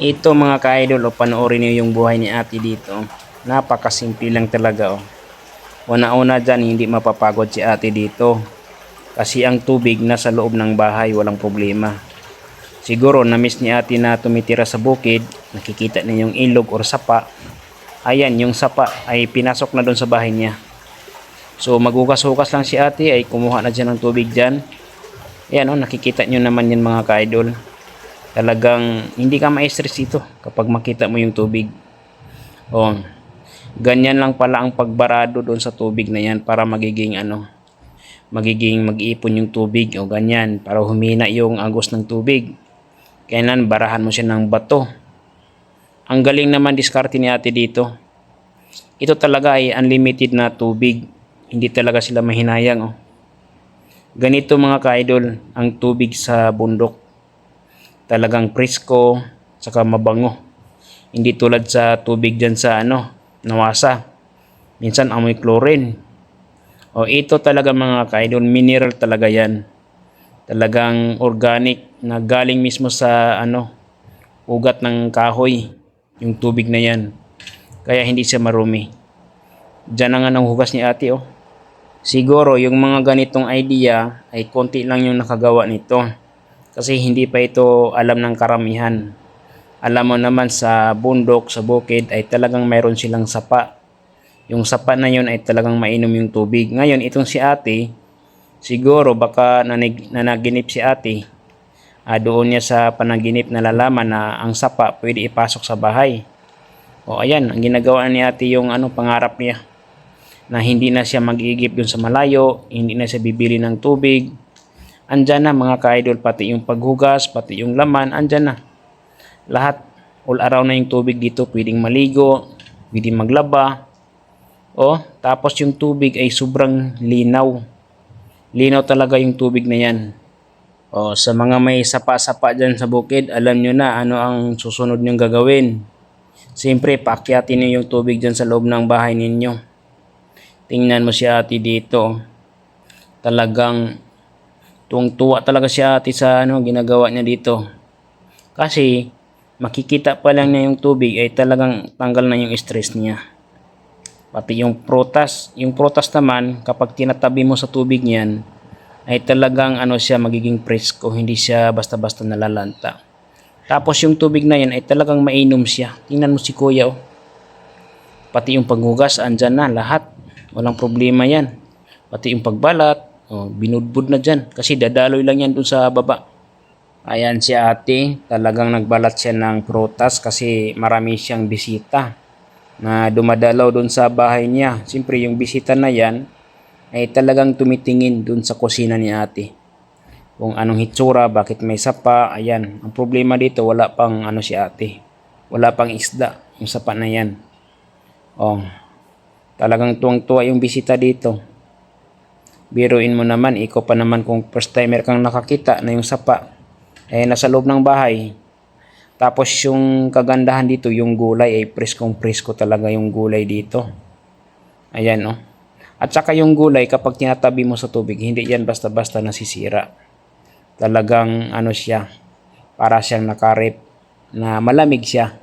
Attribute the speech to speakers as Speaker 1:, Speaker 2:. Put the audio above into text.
Speaker 1: Ito mga ka-idol, o panoorin niyo yung buhay ni ate dito. Napakasimple lang talaga. Oh. Una-una dyan, hindi mapapagod si ate dito. Kasi ang tubig nasa loob ng bahay, walang problema. Siguro, na-miss ni ate na tumitira sa bukid, nakikita niya yung ilog or sapa. Ayan, yung sapa ay pinasok na doon sa bahay niya. So, magugas-hugas lang si ate, ay kumuha na dyan ng tubig dyan. Ayan, oh, nakikita nyo naman yan mga ka-idol talagang hindi ka ma-stress ito kapag makita mo yung tubig. Oh, ganyan lang pala ang pagbarado doon sa tubig na yan para magiging ano, magiging mag-ipon yung tubig o ganyan para humina yung agos ng tubig. Kailan barahan mo siya ng bato. Ang galing naman diskarte ni ate dito. Ito talaga ay unlimited na tubig. Hindi talaga sila mahinayang. Oh. Ganito mga ka-idol ang tubig sa bundok talagang presko saka mabango. Hindi tulad sa tubig dyan sa ano, nawasa. Minsan amoy chlorine. O ito talaga mga kaidol, mineral talaga yan. Talagang organic na galing mismo sa ano, ugat ng kahoy, yung tubig na yan. Kaya hindi siya marumi. Diyan nga ng hugas ni ate oh. Siguro yung mga ganitong idea ay konti lang yung nakagawa nito kasi hindi pa ito alam ng karamihan. Alam mo naman sa bundok, sa bukid ay talagang mayroon silang sapa. Yung sapa na yun ay talagang mainom yung tubig. Ngayon, itong si ate, siguro baka nanig, nanaginip si ate. Ah, doon niya sa panaginip na lalaman na ang sapa pwede ipasok sa bahay. O ayan, ang ginagawa ni ate yung ano, pangarap niya na hindi na siya mag-iigip dun sa malayo, hindi na siya bibili ng tubig, andyan na mga ka-idol, pati yung paghugas, pati yung laman, andyan na. Lahat, all around na yung tubig dito, pwedeng maligo, pwedeng maglaba. O, tapos yung tubig ay sobrang linaw. Linaw talaga yung tubig na yan. O, sa mga may sapa-sapa dyan sa bukid, alam nyo na ano ang susunod nyong gagawin. Siyempre, paakyatin nyo yung tubig dyan sa loob ng bahay ninyo. Tingnan mo si ate dito. Talagang tuwang-tuwa talaga si ate sa ano, ginagawa niya dito. Kasi makikita pa lang niya yung tubig ay talagang tanggal na yung stress niya. Pati yung protas, yung protas naman kapag tinatabi mo sa tubig niyan ay talagang ano siya magiging presko, hindi siya basta-basta nalalanta. Tapos yung tubig na yan ay talagang mainom siya. Tingnan mo si kuya oh. Pati yung paghugas, andyan na lahat. Walang problema yan. Pati yung pagbalat, Oh, binudbud na dyan kasi dadaloy lang yan dun sa baba. Ayan si ate, talagang nagbalat siya ng prutas kasi marami siyang bisita na dumadalaw dun sa bahay niya. Siyempre yung bisita na yan ay talagang tumitingin dun sa kusina ni ate. Kung anong hitsura, bakit may sapa, ayan. Ang problema dito, wala pang ano si ate. Wala pang isda, yung sapa na yan. Oh, talagang tuwang-tuwa yung bisita dito. Biruin mo naman, ikaw pa naman kung first timer kang nakakita na yung sapa. Eh, nasa loob ng bahay. Tapos yung kagandahan dito, yung gulay ay preskong presko talaga yung gulay dito. Ayan, no? At saka yung gulay, kapag tinatabi mo sa tubig, hindi yan basta-basta nasisira. Talagang, ano siya, para siyang nakarip, na malamig siya.